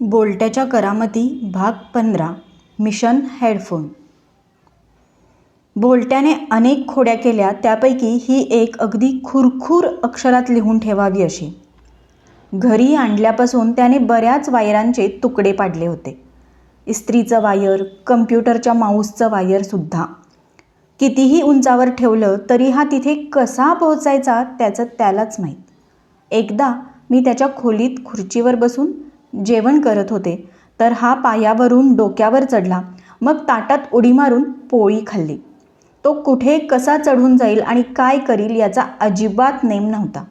बोलट्याच्या करामती भाग पंधरा mission headphone. बोलट्याने अनेक खोड्या केल्या त्यापैकी ही एक अगदी खुरखुर अक्षरात लिहून ठेवावी अशी. घरी आणल्यापासून त्याने बऱ्याच वायरांचे तुकडे पाडले होते. इस्त्रीचं वायर कम्प्युटरच्या माऊसचं वायरसुद्धा कितीही उंचावर ठेवलं तरी हा तिथे कसा पोहोचायचा त्याचं त्यालाच माहीत. एकदा मी त्याच्या खोलीत खुर्चीवर बसून जेवण करत होते. तर हा पायावरून डोक्यावर चढला. मग ताटात उडी मारून पोळी खाल्ली. तो कुठे कसा चढून जाईल आणि काय करील याचा अजिबात नेम नव्हता.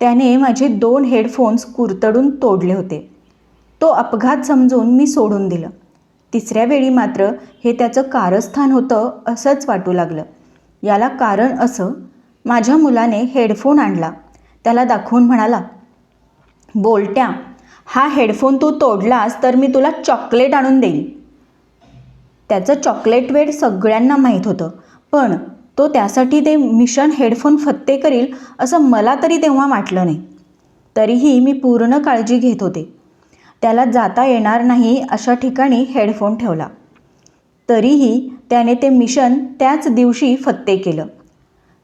त्याने माझे दोन हेडफोन्स कुरतडून तोडले होते. तो अपघात समजून मी सोडून दिलं. तिसऱ्या वेळी मात्र हे त्याचं कारस्थान होतं असंच वाटू लागलं. याला कारण असं माझ्या मुलाने हेडफोन आणला. त्याला दाखवून म्हणाला बोलट्या हा हेडफोन तू तोडलास तर मी तुला चॉकलेट आणून देईन त्याचं चॉकलेट वेड सगळ्यांना माहीत होतं पण तो त्यासाठी ते मिशन हेडफोन फत्ते करील असं मला तरी तेव्हा वाटलं नाही. तरीही मी पूर्ण काळजी घेत होते. त्याला जाता येणार नाही अशा ठिकाणी हेडफोन ठेवला. तरीही त्याने ते मिशन त्याच दिवशी फत्ते केलं.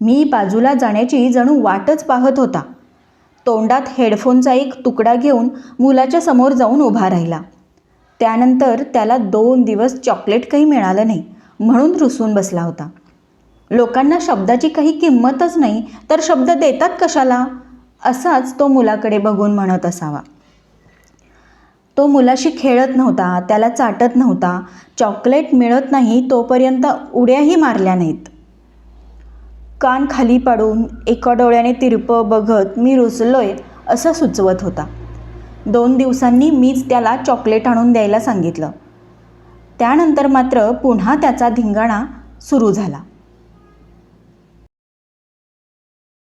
मी बाजूला जाण्याची जणू वाटच पाहत होता. तोंडात हेडफोनचा एक तुकडा घेऊन मुलाच्या समोर जाऊन उभा राहिला. त्यानंतर त्याला दोन दिवस चॉकलेट काही मिळालं नाही म्हणून रुसून बसला होता. लोकांना शब्दाची काही किंमतच नाही तर शब्द देतात कशाला? असाच तो मुलाकडे बघून म्हणत असावा. तो मुलाशी खेळत नव्हता त्याला चाटत नव्हता. चॉकलेट मिळत नाही तोपर्यंत उड्याही मारल्या नाहीत. कान खाली पाडून एका डोळ्याने तिरपं बघत मी रुसलोय असं सुचवत होता. दोन दिवसांनी मीच त्याला चॉकलेट आणून द्यायला सांगितलं. त्यानंतर मात्र पुन्हा त्याचा धिंगाणा सुरू झाला.